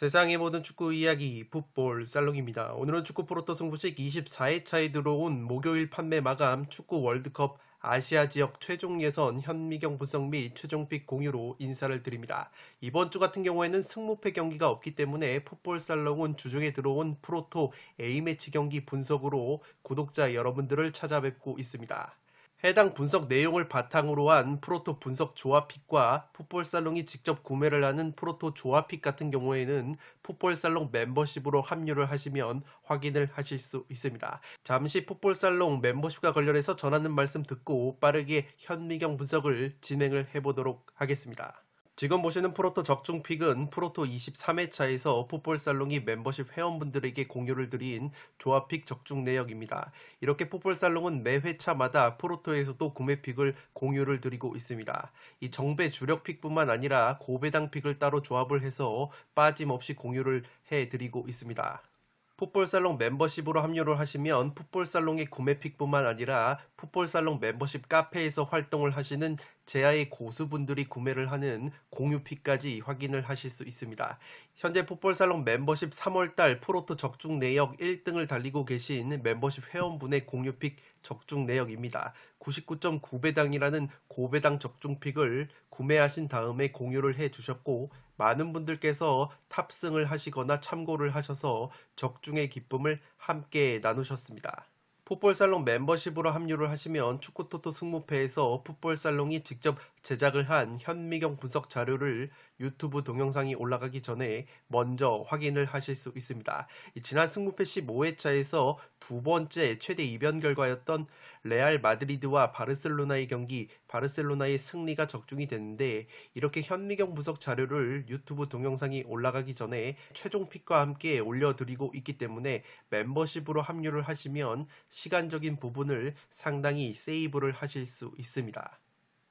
세상의 모든 축구 이야기 풋볼 살롱입니다. 오늘은 축구 프로토 승부식 24회차에 들어온 목요일 판매 마감 축구 월드컵 아시아 지역 최종 예선 현미경 분석 및 최종픽 공유로 인사를 드립니다. 이번 주 같은 경우에는 승무패 경기가 없기 때문에 풋볼 살롱은 주중에 들어온 프로토 A매치 경기 분석으로 구독자 여러분들을 찾아뵙고 있습니다. 해당 분석 내용을 바탕으로 한 프로토 분석 조합픽과 풋볼살롱이 직접 구매를 하는 프로토 조합픽 같은 경우에는 풋볼살롱 멤버십으로 합류를 하시면 확인을 하실 수 있습니다. 잠시 풋볼살롱 멤버십과 관련해서 전하는 말씀 듣고 빠르게 현미경 분석을 진행을 해보도록 하겠습니다. 지금 보시는 프로토 적중 픽은 프로토 23회차에서 풋볼 살롱이 멤버십 회원분들에게 공유를 드린 조합픽 적중 내역입니다. 이렇게 풋볼 살롱은 매 회차마다 프로토에서도 구매픽을 공유를 드리고 있습니다. 이 정배 주력픽뿐만 아니라 고배당 픽을 따로 조합을 해서 빠짐없이 공유를 해드리고 있습니다. 풋볼살롱 멤버십으로 합류를 하시면 풋볼살롱의 구매픽뿐만 아니라 풋볼살롱 멤버십 카페에서 활동을 하시는 제아의 고수분들이 구매를 하는 공유픽까지 확인을 하실 수 있습니다. 현재 풋볼살롱 membership 3월달 프로토 적중 내역 1등을 달리고 계신 멤버십 회원분의 공유픽 적중 내역입니다. 99.9배당이라는 고배당 적중픽을 구매하신 다음에 공유를 해 주셨고 많은 분들께서 탑승을 하시거나 참고를 하셔서 적중의 기쁨을 함께 나누셨습니다. 풋볼살롱 멤버십으로 합류를 하시면 축구토토 승무패에서 풋볼살롱이 직접 제작을 한 현미경 분석 자료를 유튜브 동영상이 올라가기 전에 먼저 확인을 하실 수 있습니다. 지난 승무패 15회차에서 두 번째 최대 이변 결과였던 레알 마드리드와 바르셀로나의 경기 바르셀로나의 승리가 적중이 됐는데 이렇게 현미경 분석 자료를 유튜브 동영상이 올라가기 전에 최종 픽과 함께 올려드리고 있기 때문에 멤버십으로 합류를 하시면 시간적인 부분을 상당히 세이브를 하실 수 있습니다.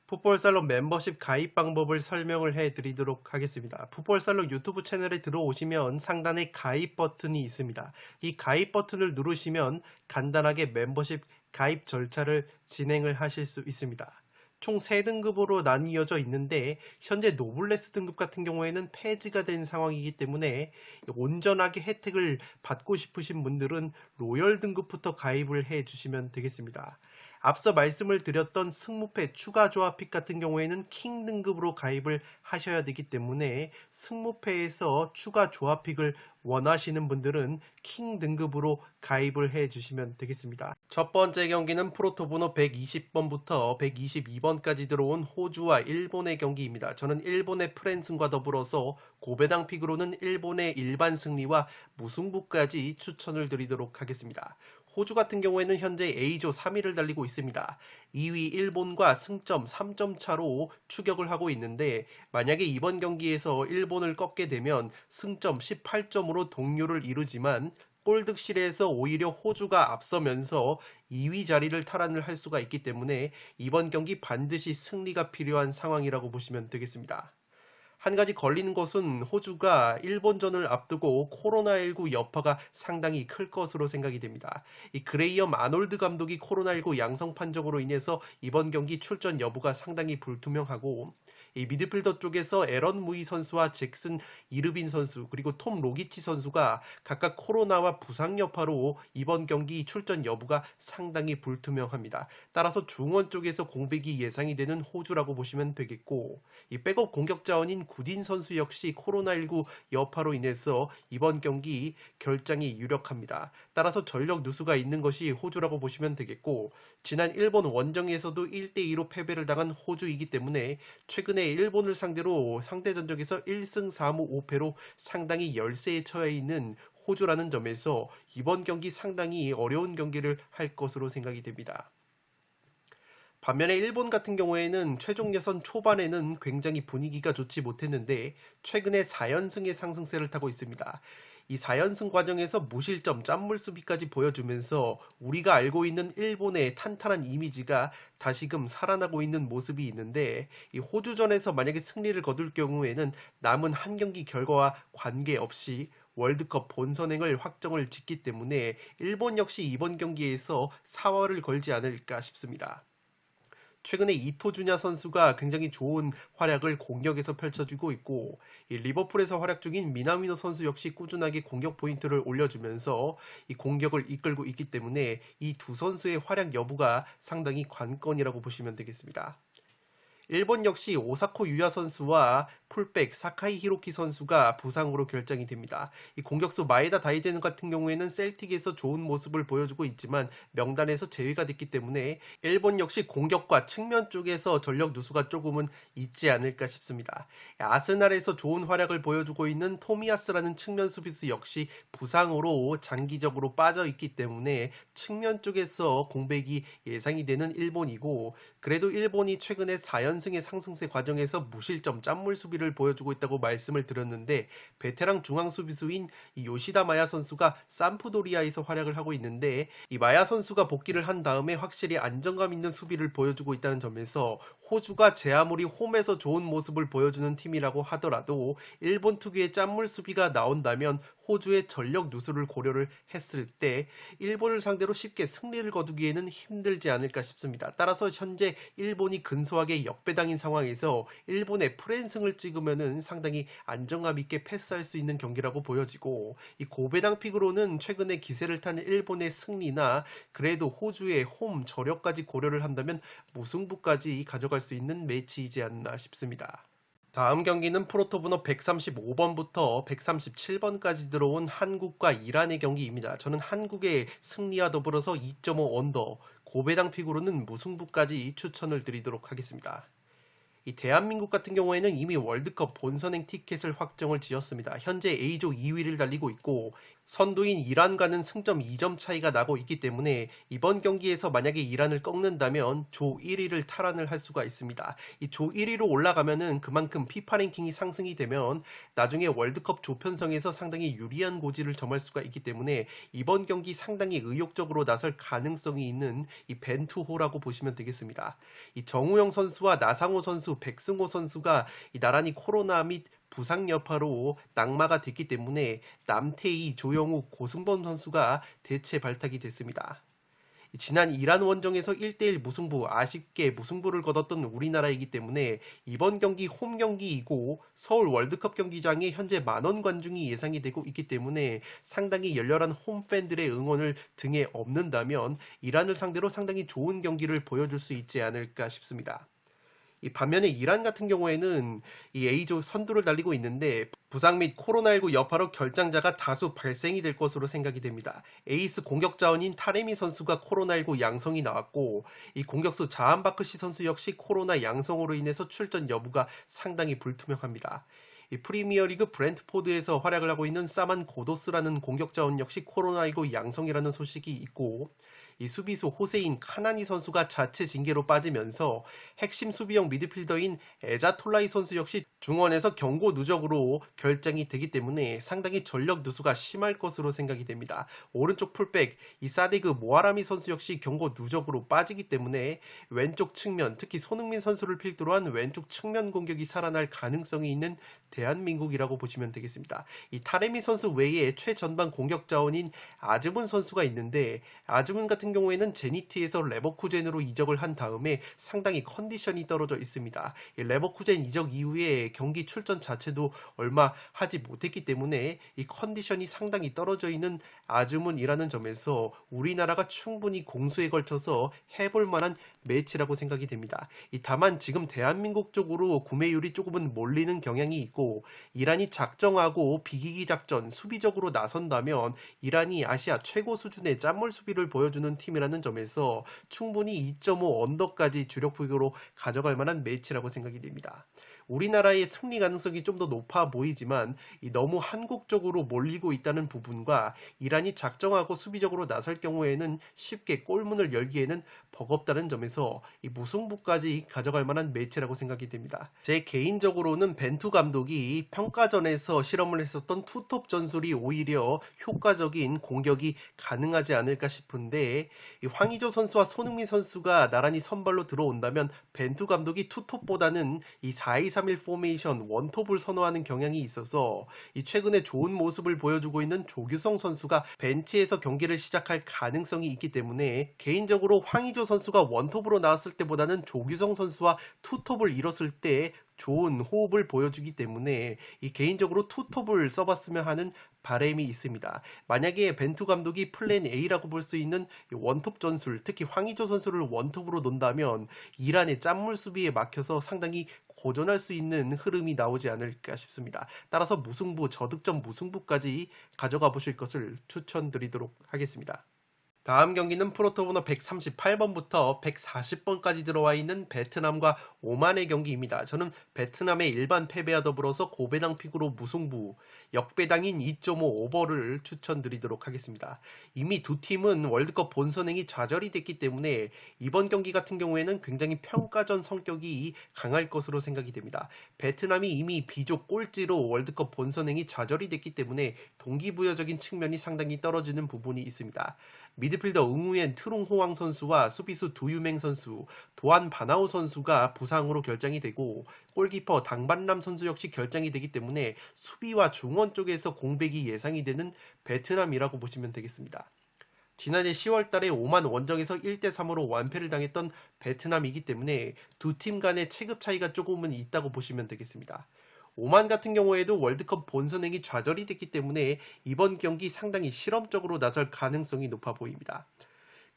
풋볼살롱 멤버십 가입 방법을 설명을 해 드리도록 하겠습니다. 풋볼살롱 유튜브 채널에 들어오시면 상단에 가입 버튼이 있습니다. 이 가입 버튼을 누르시면 간단하게 멤버십 가입 절차를 진행을 하실 수 있습니다. 총 3등급으로 나뉘어져 있는데 현재 노블레스 등급 같은 경우에는 폐지가 된 상황이기 때문에 온전하게 혜택을 받고 싶으신 분들은 로열 등급부터 가입을 해 주시면 되겠습니다. 앞서 말씀을 드렸던 승무패 추가 조합픽 같은 경우에는 킹 등급으로 가입을 하셔야 되기 때문에 승무패에서 추가 조합픽을 원하시는 분들은 킹 등급으로 가입을 해 주시면 되겠습니다. 첫 번째 경기는 프로토 번호 120번부터 122번까지 들어온 호주와 일본의 경기입니다. 저는 일본의 프랜슨과 더불어서 고배당 픽으로는 일본의 일반 승리와 무승부까지 추천을 드리도록 하겠습니다. 호주 같은 경우에는 현재 A조 3위를 달리고 있습니다. 2위 일본과 승점 3점 차로 추격을 하고 있는데 만약에 이번 경기에서 일본을 꺾게 되면 승점 18점으로 동률을 이루지만 골득실에서 오히려 호주가 앞서면서 2위 자리를 탈환을 할 수가 있기 때문에 이번 경기 반드시 승리가 필요한 상황이라고 보시면 되겠습니다. 한 가지 걸리는 것은 호주가 일본전을 앞두고 코로나19 여파가 상당히 클 것으로 생각이 됩니다. 이 그레이엄 아놀드 감독이 코로나19 양성 판정으로 인해서 이번 경기 출전 여부가 상당히 불투명하고 이 미드필더 쪽에서 에런 무이 선수와 잭슨 이르빈 선수 그리고 톰 로기치 선수가 각각 코로나와 부상 여파로 이번 경기 출전 여부가 상당히 불투명합니다. 따라서 중원 쪽에서 공백이 예상이 되는 호주라고 보시면 되겠고 이 백업 공격 자원인 구딘 선수 역시 코로나19 여파로 인해서 이번 경기 결장이 유력합니다. 따라서 전력 누수가 있는 것이 호주라고 보시면 되겠고 지난 일본 원정에서도 1대2로 패배를 당한 호주이기 때문에 최근에 일본을 상대로 상대 전적에서 1승 4무 5패로 상당히 열세에 처해 있는 호주라는 점에서 이번 경기 상당히 어려운 경기를 할 것으로 생각이 됩니다. 반면에 일본 같은 경우에는 최종 예선 초반에는 굉장히 분위기가 좋지 못했는데 최근에 4연승의 상승세를 타고 있습니다. 이 4연승 과정에서 무실점 짠물 수비까지 보여주면서 우리가 알고 있는 일본의 탄탄한 이미지가 다시금 살아나고 있는 모습이 있는데 이 호주전에서 만약에 승리를 거둘 경우에는 남은 한 경기 결과와 관계없이 월드컵 본선행을 확정을 짓기 때문에 일본 역시 이번 경기에서 사활을 걸지 않을까 싶습니다. 최근에 이토주냐 선수가 굉장히 좋은 활약을 공격에서 펼쳐주고 있고 리버풀에서 활약 중인 미나미노 선수 역시 꾸준하게 공격 포인트를 올려주면서 이 공격을 이끌고 있기 때문에 이 두 선수의 활약 여부가 상당히 관건이라고 보시면 되겠습니다. 일본 역시 오사코 유야 선수와 풀백 사카이 히로키 선수가 부상으로 결정이 됩니다. 이 공격수 마에다 다이제는 같은 경우에는 셀틱에서 좋은 모습을 보여주고 있지만 명단에서 제외가 됐기 때문에 일본 역시 공격과 측면 쪽에서 전력 누수가 조금은 있지 않을까 싶습니다. 아스날에서 좋은 활약을 보여주고 있는 토미아스라는 측면 수비수 역시 부상으로 장기적으로 빠져 있기 때문에 측면 쪽에서 공백이 예상이 되는 일본이고 그래도 일본이 최근에 4연승의 상승세 과정에서 무실점 짠물 수비 수비를 보여주고 있다고 말씀을 드렸는데 베테랑 중앙 수비수인 요시다 마야 선수가 산프도리아에서 활약을 하고 있는데 이 마야 선수가 복귀를 한 다음에 확실히 안정감 있는 수비를 보여주고 있다는 점에서 호주가 제 아무리 홈에서 좋은 모습을 보여주는 팀이라고 하더라도 일본 특유의 짠물 수비가 나온다면 호주의 전력 누수를 고려를 했을 때 일본을 상대로 쉽게 승리를 거두기에는 힘들지 않을까 싶습니다. 따라서 현재 일본이 근소하게 역배당인 상황에서 일본의 프랜승을 찍 으면은 상당히 안정감 있게 패스할 수 있는 경기라고 보여지고 이 고배당 픽으로는 최근에 기세를 탄 일본의 승리나 그래도 호주의 홈 저력까지 고려를 한다면 무승부까지 가져갈 수 있는 매치이지 않나 싶습니다. 다음 경기는 프로토 번호 135번부터 137번까지 들어온 한국과 이란의 경기입니다. 저는 한국의 승리와 더불어서 2.5 언더, 고배당 픽으로는 무승부까지 추천을 드리도록 하겠습니다. 이 대한민국 같은 경우에는 이미 월드컵 본선행 티켓을 확정을 지었습니다. 현재 A조 2위를 달리고 있고 선두인 이란과는 승점 2점 차이가 나고 있기 때문에 이번 경기에서 만약에 이란을 꺾는다면 조 1위를 탈환을 할 수가 있습니다. 이 조 1위로 올라가면은 그만큼 피파 랭킹이 상승이 되면 나중에 월드컵 조편성에서 상당히 유리한 고지를 점할 수가 있기 때문에 이번 경기 상당히 의욕적으로 나설 가능성이 있는 이 벤투호라고 보시면 되겠습니다. 이 정우영 선수와 나상호 선수, 백승호 선수가 이 나란히 코로나 및 부상 여파로 낙마가 됐기 때문에 남태희, 조영욱, 고승범 선수가 대체 발탁이 됐습니다. 지난 이란 원정에서 1대1 무승부, 아쉽게 무승부를 거뒀던 우리나라이기 때문에 이번 경기 홈 경기이고 서울 월드컵 경기장에 현재 만원 관중이 예상이 되고 있기 때문에 상당히 열렬한 홈 팬들의 응원을 등에 업는다면 이란을 상대로 상당히 좋은 경기를 보여줄 수 있지 않을까 싶습니다. 이 반면에 이란 같은 경우에는 이 A조 선두를 달리고 있는데 부상 및 코로나19 여파로 결장자가 다수 발생이 될 것으로 생각이 됩니다. 에이스 공격 자원인 타레미 선수가 코로나19 양성이 나왔고 이 공격수 자한바크시 선수 역시 코로나 양성으로 인해서 출전 여부가 상당히 불투명합니다. 이 프리미어리그 브랜트포드에서 활약을 하고 있는 사만 고도스라는 공격 자원 역시 코로나19 양성이라는 소식이 있고 이 수비수 호세인 카나니 선수가 자체 징계로 빠지면서 핵심 수비형 미드필더인 에자 톨라이 선수 역시 중원에서 경고 누적으로 결정이 되기 때문에 상당히 전력 누수가 심할 것으로 생각이 됩니다. 오른쪽 풀백 이 사데그 모아라미 선수 역시 경고 누적으로 빠지기 때문에 왼쪽 측면 특히 손흥민 선수를 필두로 한 왼쪽 측면 공격이 살아날 가능성이 있는 대한민국이라고 보시면 되겠습니다. 이 타레미 선수 외에 최전방 공격 자원인 아즈문 선수가 있는데 아즈문 같은 같은 경우에는 제니티에서 레버쿠젠으로 이적을 한 다음에 상당히 컨디션이 떨어져 있습니다. 레버쿠젠 이적 이후에 경기 출전 자체도 얼마 하지 못했기 때문에 이 컨디션이 상당히 떨어져 있는 아즈문이라는 점에서 우리나라가 충분히 공수에 걸쳐서 해볼 만한 매치라고 생각이 됩니다. 다만 지금 대한민국 쪽으로 구매율이 조금은 몰리는 경향이 있고 이란이 작정하고 비기기 작전 수비적으로 나선다면 이란이 아시아 최고 수준의 짠물 수비를 보여주는 팀이라는 점에서 충분히 2.5 언더까지 주력 비교로 가져갈 만한 매치라고 생각이 됩니다. 우리나라의 승리 가능성이 좀 더 높아 보이지만 너무 한국적으로 몰리고 있다는 부분과 이란이 작정하고 수비적으로 나설 경우에는 쉽게 골문을 열기에는 버겁다는 점에서 이 무승부까지 가져갈 만한 매치라고 생각이 됩니다. 제 개인적으로는 벤투 감독이 평가전에서 실험을 했었던 투톱 전술이 오히려 효과적인 공격이 가능하지 않을까 싶은데 황의조 선수와 손흥민 선수가 나란히 선발로 들어온다면 벤투 감독이 투톱보다는 이 4-2-3-1 포메이션 원톱을 선호하는 경향이 있어서 이 최근에 좋은 모습을 보여주고 있는 조규성 선수가 벤치에서 경기를 시작할 가능성이 있기 때문에 개인적으로 황의조 선수가 원톱으로 나왔을 때보다는 조규성 선수와 투톱을 이뤘을 때 좋은 호흡을 보여주기 때문에 이 개인적으로 투톱을 써봤으면 하는 바램이 있습니다. 만약에 벤투 감독이 플랜 A라고 볼 수 있는 원톱 전술, 특히 황의조 선수를 원톱으로 놓는다면 이란의 짠물 수비에 막혀서 상당히 고전할 수 있는 흐름이 나오지 않을까 싶습니다. 따라서 무승부, 저득점 무승부까지 가져가 보실 것을 추천드리도록 하겠습니다. 다음 경기는 프로토 번호 138번부터 140번까지 들어와 있는 베트남과 오만의 경기입니다. 저는 베트남의 일반 패배와 더불어서 고배당 픽으로 무승부, 역배당인 2.5 오버를 추천드리도록 하겠습니다. 이미 두 팀은 월드컵 본선행이 좌절이 됐기 때문에 이번 경기 같은 경우에는 굉장히 평가전 성격이 강할 것으로 생각이 됩니다. 베트남이 이미 비족 꼴찌로 월드컵 본선행이 좌절이 됐기 때문에 동기부여적인 측면이 상당히 떨어지는 부분이 있습니다. 미드필더 응우엔 트롱호왕 선수와 수비수 두유맹 선수, 도안 바나우 선수가 부상으로 결장이 되고 골키퍼 당반람 선수 역시 결장이 되기 때문에 수비와 중원 쪽에서 공백이 예상이 되는 베트남이라고 보시면 되겠습니다. 지난해 10월 달에 오만 원정에서 1대3으로 완패를 당했던 베트남이기 때문에 두 팀 간의 체급 차이가 조금은 있다고 보시면 되겠습니다. 오만 같은 경우에도 월드컵 본선 행이 좌절이 됐기 때문에 이번 경기 상당히 실험적으로 나설 가능성이 높아 보입니다.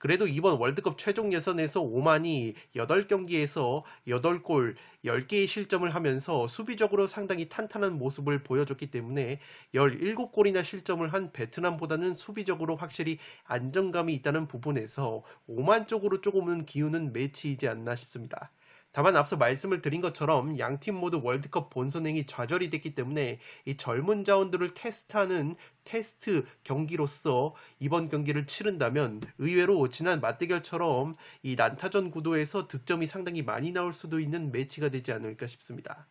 그래도 이번 월드컵 최종 예선에서 오만이 8경기에서 8골 10개의 실점을 하면서 수비적으로 상당히 탄탄한 모습을 보여줬기 때문에 17골이나 실점을 한 베트남보다는 수비적으로 확실히 안정감이 있다는 부분에서 오만 쪽으로 조금은 기우는 매치이지 않나 싶습니다. 다만 앞서 말씀을 드린 것처럼 양팀 모두 월드컵 본선행이 좌절이 됐기 때문에 이 젊은 자원들을 테스트하는 테스트 경기로서 이번 경기를 치른다면 의외로 지난 맞대결처럼 이 난타전 구도에서 득점이 상당히 많이 나올 수도 있는 매치가 되지 않을까 싶습니다.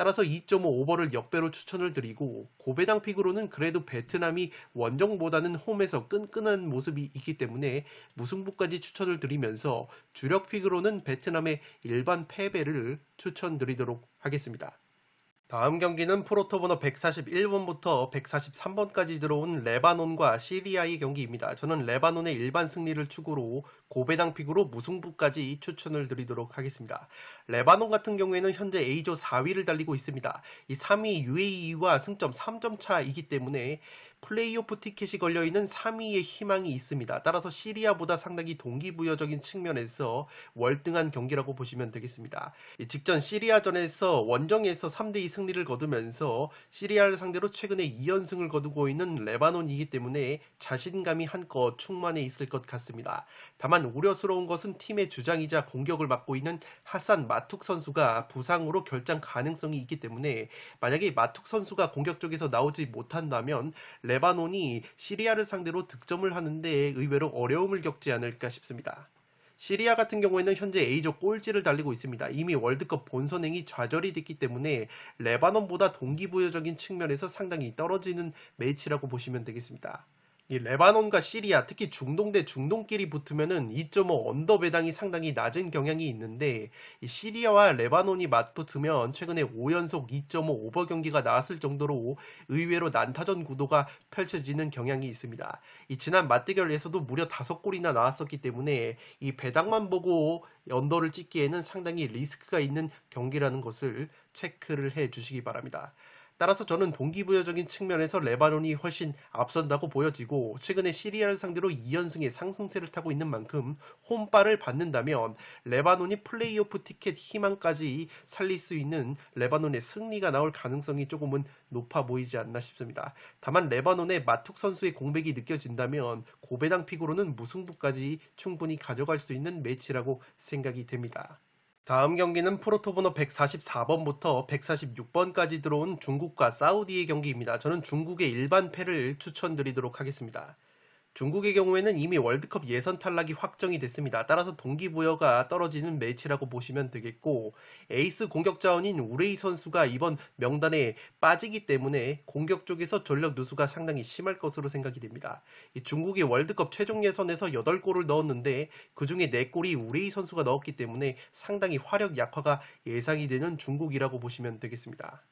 따라서 2.5 오버를 역배로 추천을 드리고 고배당 픽으로는 그래도 베트남이 원정보다는 홈에서 끈끈한 모습이 있기 때문에 무승부까지 추천을 드리면서 주력 픽으로는 베트남의 일반 패배를 추천드리도록 하겠습니다. 다음 경기는 프로토 번호 141번부터 143번까지 들어온 레바논과 시리아의 경기입니다. 저는 레바논의 일반 승리를 추구로 고배당 픽으로 무승부까지 추천을 드리도록 하겠습니다. 레바논 같은 경우에는 현재 A조 4위를 달리고 있습니다. 이 3위 UAE와 승점 3점 차이기 때문에 플레이오프 티켓이 걸려있는 3위의 희망이 있습니다. 따라서 시리아보다 상당히 동기부여적인 측면에서 월등한 경기라고 보시면 되겠습니다. 직전 시리아전에서 원정에서 3대2 승리를 거두면서 시리아를 상대로 최근에 2연승을 거두고 있는 레바논이기 때문에 자신감이 한껏 충만해 있을 것 같습니다. 다만 우려스러운 것은 팀의 주장이자 공격을 맡고 있는 하산 마툭 선수가 부상으로 결장 가능성이 있기 때문에 만약에 마툭 선수가 공격 쪽에서 나오지 못한다면 레바논이 시리아를 상대로 득점을 하는데 의외로 어려움을 겪지 않을까 싶습니다. 시리아 같은 경우에는 현재 A조 꼴찌를 달리고 있습니다. 이미 월드컵 본선행이 좌절이 됐기 때문에 레바논보다 동기부여적인 측면에서 상당히 떨어지는 매치라고 보시면 되겠습니다. 이 레바논과 시리아, 특히 중동 대 중동끼리 붙으면은 2.5 언더 배당이 상당히 낮은 경향이 있는데 이 시리아와 레바논이 맞붙으면 최근에 5연속 2.5 오버 경기가 나왔을 정도로 의외로 난타전 구도가 펼쳐지는 경향이 있습니다. 이 지난 맞대결에서도 무려 5골이나 나왔었기 때문에 이 배당만 보고 언더를 찍기에는 상당히 리스크가 있는 경기라는 것을 체크를 해 주시기 바랍니다. 따라서 저는 동기부여적인 측면에서 레바논이 훨씬 앞선다고 보여지고 최근에 시리아를 상대로 2연승의 상승세를 타고 있는 만큼 홈발을 받는다면 레바논이 플레이오프 티켓 희망까지 살릴 수 있는 레바논의 승리가 나올 가능성이 조금은 높아 보이지 않나 싶습니다. 다만 레바논의 마툭 선수의 공백이 느껴진다면 고배당 픽으로는 무승부까지 충분히 가져갈 수 있는 매치라고 생각이 됩니다. 다음 경기는 프로토 번호 144번부터 146번까지 들어온 중국과 사우디의 경기입니다. 저는 중국의 일반 패를 추천드리도록 하겠습니다. 중국의 경우에는 이미 월드컵 예선 탈락이 확정이 됐습니다. 따라서 동기부여가 떨어지는 매치라고 보시면 되겠고 에이스 공격 자원인 우레이 선수가 이번 명단에 빠지기 때문에 공격 쪽에서 전력 누수가 상당히 심할 것으로 생각이 됩니다. 중국이 월드컵 최종 예선에서 8골을 넣었는데 그 중에 4골이 우레이 선수가 넣었기 때문에 상당히 화력 약화가 예상이 되는 중국이라고 보시면 되겠습니다.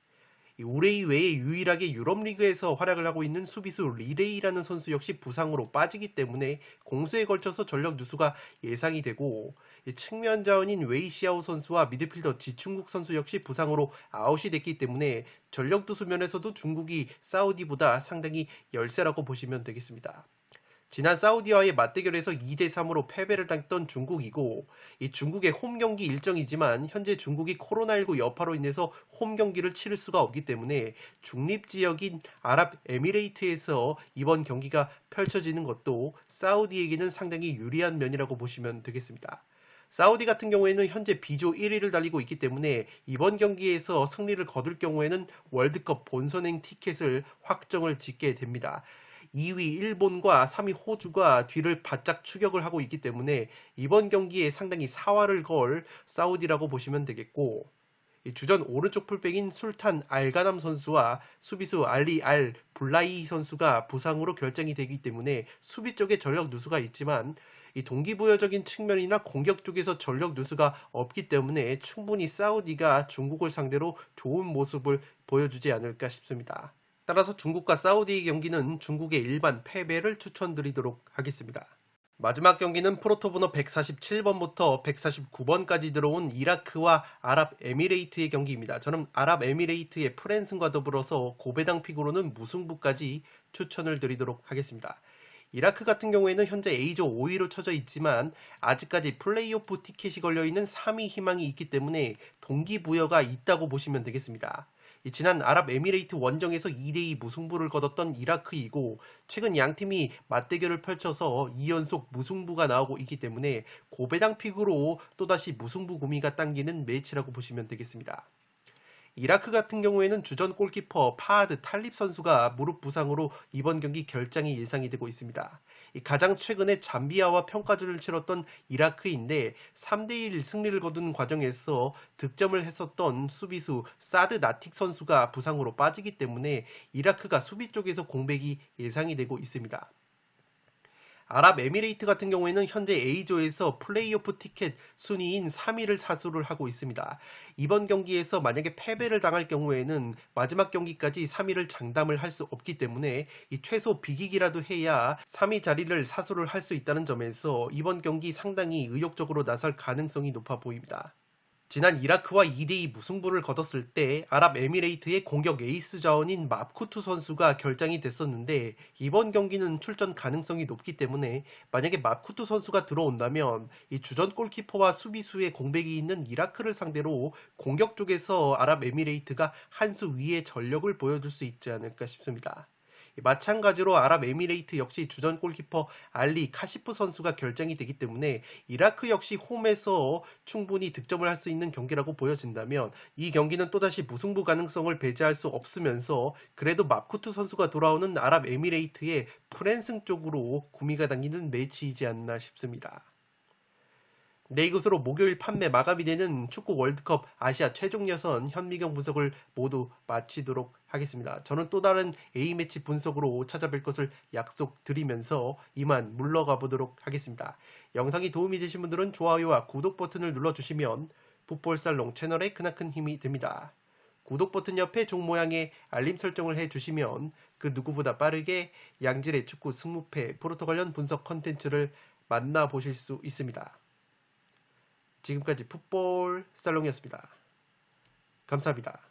우레이 외에 유일하게 유럽리그에서 활약을 하고 있는 수비수 리레이라는 선수 역시 부상으로 빠지기 때문에 공수에 걸쳐서 전력 누수가 예상이 되고 측면 자원인 웨이시아오 선수와 미드필더 지충국 선수 역시 부상으로 아웃이 됐기 때문에 전력 누수 면에서도 중국이 사우디보다 상당히 열세라고 보시면 되겠습니다. 지난 사우디와의 맞대결에서 2대3으로 패배를 당했던 중국이고 이 중국의 홈 경기 일정이지만 현재 중국이 코로나19 여파로 인해서 홈 경기를 치를 수가 없기 때문에 중립 지역인 아랍에미레이트에서 이번 경기가 펼쳐지는 것도 사우디에게는 상당히 유리한 면이라고 보시면 되겠습니다. 사우디 같은 경우에는 현재 비조 1위를 달리고 있기 때문에 이번 경기에서 승리를 거둘 경우에는 월드컵 본선행 티켓을 확정을 짓게 됩니다. 2위 일본과 3위 호주가 뒤를 바짝 추격을 하고 있기 때문에 이번 경기에 상당히 사활을 걸 사우디라고 보시면 되겠고 주전 오른쪽 풀백인 술탄 알가남 선수와 수비수 알리 알 블라이 선수가 부상으로 결정이 되기 때문에 수비 쪽에 전력 누수가 있지만 이 동기부여적인 측면이나 공격 쪽에서 전력 누수가 없기 때문에 충분히 사우디가 중국을 상대로 좋은 모습을 보여주지 않을까 싶습니다. 따라서 중국과 사우디의 경기는 중국의 일반 패배를 추천드리도록 하겠습니다. 마지막 경기는 프로토 번호 147번부터 149번까지 들어온 이라크와 아랍에미레이트의 경기입니다. 저는 아랍에미레이트의 프랜슨과 더불어서 고배당 픽으로는 무승부까지 추천을 드리도록 하겠습니다. 이라크 같은 경우에는 현재 A조 5위로 쳐져 있지만 아직까지 플레이오프 티켓이 걸려있는 3위 희망이 있기 때문에 동기부여가 있다고 보시면 되겠습니다. 지난 아랍에미레이트 원정에서 2대2 무승부를 거뒀던 이라크이고 최근 양팀이 맞대결을 펼쳐서 2연속 무승부가 나오고 있기 때문에 고배당 픽으로 또다시 무승부 구미가 당기는 매치라고 보시면 되겠습니다. 이라크 같은 경우에는 주전 골키퍼 파하드 탈립 선수가 무릎 부상으로 이번 경기 결장이 예상이 되고 있습니다. 가장 최근에 잠비아와 평가전을 치렀던 이라크인데 3대1 승리를 거둔 과정에서 득점을 했었던 수비수 사드 나틱 선수가 부상으로 빠지기 때문에 이라크가 수비 쪽에서 공백이 예상이 되고 있습니다. 아랍에미레이트 같은 경우에는 현재 A조에서 플레이오프 티켓 순위인 3위를 사수를 하고 있습니다. 이번 경기에서 만약에 패배를 당할 경우에는 마지막 경기까지 3위를 장담을 할 수 없기 때문에 이 최소 비기기라도 해야 3위 자리를 사수를 할 수 있다는 점에서 이번 경기 상당히 의욕적으로 나설 가능성이 높아 보입니다. 지난 이라크와 2대2 무승부를 거뒀을 때 아랍에미레이트의 공격 에이스 자원인 맙쿠투 선수가 결장이 됐었는데 이번 경기는 출전 가능성이 높기 때문에 만약에 맙쿠투 선수가 들어온다면 이 주전 골키퍼와 수비수의 공백이 있는 이라크를 상대로 공격 쪽에서 아랍에미레이트가 한 수 위의 전력을 보여줄 수 있지 않을까 싶습니다. 마찬가지로 아랍에미레이트 역시 주전 골키퍼 알리 카시프 선수가 결정이 되기 때문에 이라크 역시 홈에서 충분히 득점을 할 수 있는 경기라고 보여진다면 이 경기는 또다시 무승부 가능성을 배제할 수 없으면서 그래도 마쿠트 선수가 돌아오는 아랍에미레이트의 프랜승 쪽으로 구미가 당기는 매치이지 않나 싶습니다. 네, 이것으로 목요일 판매 마감이 되는 축구 월드컵 아시아 최종 예선 현미경 분석을 모두 마치도록 하겠습니다. 저는 또 다른 A매치 분석으로 찾아뵐 것을 약속드리면서 이만 물러가 보도록 하겠습니다. 영상이 도움이 되신 분들은 좋아요와 구독 버튼을 눌러주시면 풋볼살롱 채널에 크나큰 힘이 됩니다. 구독 버튼 옆에 종 모양의 알림 설정을 해주시면 그 누구보다 빠르게 양질의 축구 승무패 프로토 관련 분석 컨텐츠를 만나보실 수 있습니다. 지금까지 풋볼 살롱이었습니다. 감사합니다.